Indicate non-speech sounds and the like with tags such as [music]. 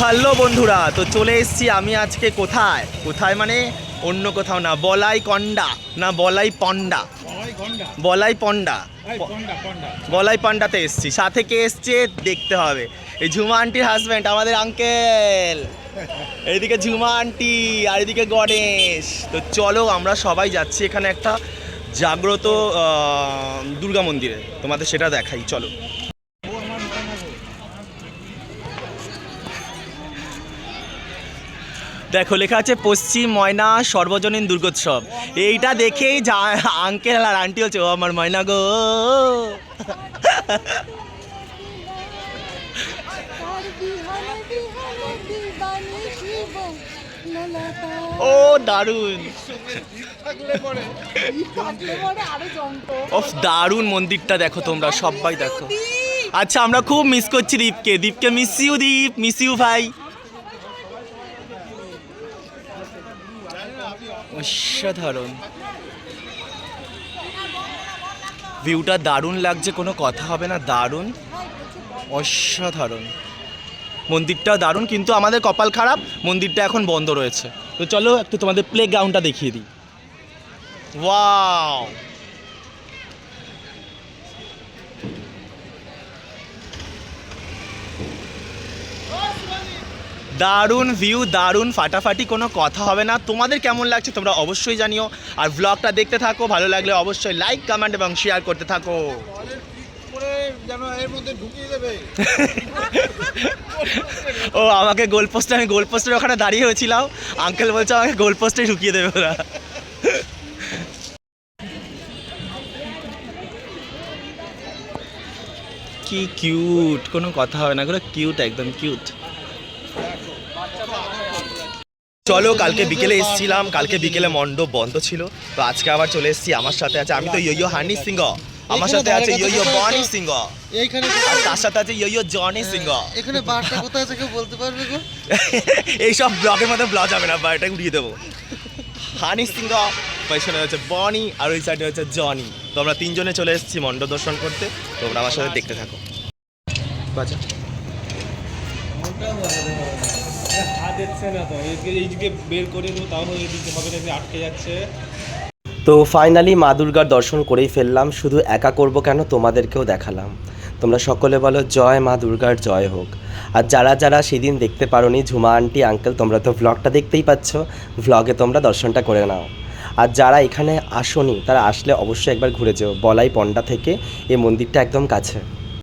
Hello বন্ধুরা তো চলে এসছি আমি আজকে কোথায়? কোথায় মানে অন্য কোথাও না বলাই কন্ডা না বলাই পন্ডা। বলাই পন্ডা। বলাই পান্ডাতে এসেছি সাথে কে এসছে দেখতে হবে। এই ঝুমা আন্টির হাজব্যান্ড আমাদের আঙ্কেল এইদিকে ঝুমা আন্টি আর এদিকে গণেশ। তো চলো আমরা সবাই যাচ্ছি এখানে একটা জাগ্রত দুর্গা মন্দিরে। তোমাদের সেটা দেখাই চলো। দেখো, লেখা আছে পশ্চিম ময়না সর্বজনীন দুর্গোৎসব। এইটা দেখেই যা আঙ্কেল আর আন্টি হচ্ছে ও আমার ময়না গো। ও জমতো অফ দারুণ মন্দিরটা দেখো তোমরা, সবাই দেখো। আচ্ছা আমরা খুব মিস করছি দীপকে। দীপকে miss you Deep miss you ভাই। অসাধারণ। ভিউটা দারুণ লাগছে, কোনো কথা হবে না, দারুণ। অসাধারণ। মন্দিরটা দারুণ, কিন্তু আমাদের কপাল খারাপ, মন্দিরটা এখন বন্ধ রয়েছে। তো চলো একটু তোমাদের প্লে গ্রাউন্ডটা দেখিয়ে দিই। ওয়াও দারুণ ভিউ দারুণ ফাটাফাটি কোনো কথা হবে না। তোমাদের কেমন লাগছে তোমরা অবশ্যই জানিও। আর ব্লগটা দেখতে থাকো ভালো লাগলে অবশ্যই লাইক কমেন্ট এবং শেয়ার করতে থাকো। [laughs] ও আমাকে গোল পোস্টে আমি গোল পোস্টের ওখানে দাঁড়িয়ে হয়েছিলাম। আঙ্কেল বলছে আমাকে গোল পোস্টে ঢুকিয়ে দেবে ওরা। কি কিউট কোনো কথা হবে না। এগুলো কিউট একদম কিউট চলো কালকে বিকেলে এসেছিলাম কালকে বিকেলে মণ্ডপ বন্ধ ছিল তো আজকে আবার চলে এসেছি আমার সাথে আছে আমি তো ইয়ো হানি সিংহ আমার সাথে আছে ইয়ো বনি সিংহ এইখানে আর তার সাথে আছে ইয়ো জনি সিংহ। এখানে বারটা কোথায় আছে কেউ বলতে পারবে গো? [laughs] এইসব ব্লগের মধ্যে ব্লগ যাবে না বা এটা উড়িয়ে দেবো। হানি সিংহ পেছনে হচ্ছে বনি আর ওই সাইডে হচ্ছে জনি। তো আমরা তিনজনে চলে এসেছি মণ্ডপ দর্শন করতে তোমরা আমার সাথে দেখতে থাকো। বাজা তো ফাইনালি মা দুর্গার দর্শন করেই ফেললাম, শুধু একা করব কেন তোমাদেরকেও দেখালাম। তোমরা সকলে বলো, জয় মা দুর্গার, জয় হোক। আর যারা যারা সেদিন দেখতে পারোনি, ঝুমা আন্টি, আঙ্কেল, তোমরা তো ভ্লগটা দেখতেই পাচ্ছ ভ্লগে তোমরা দর্শনটা করে নাও। আর যারা এখানে আসোনি, তারা আসলে অবশ্যই একবার ঘুরে যেও, বলাই পন্ডা থেকে, এই মন্দিরটা একদম কাছে।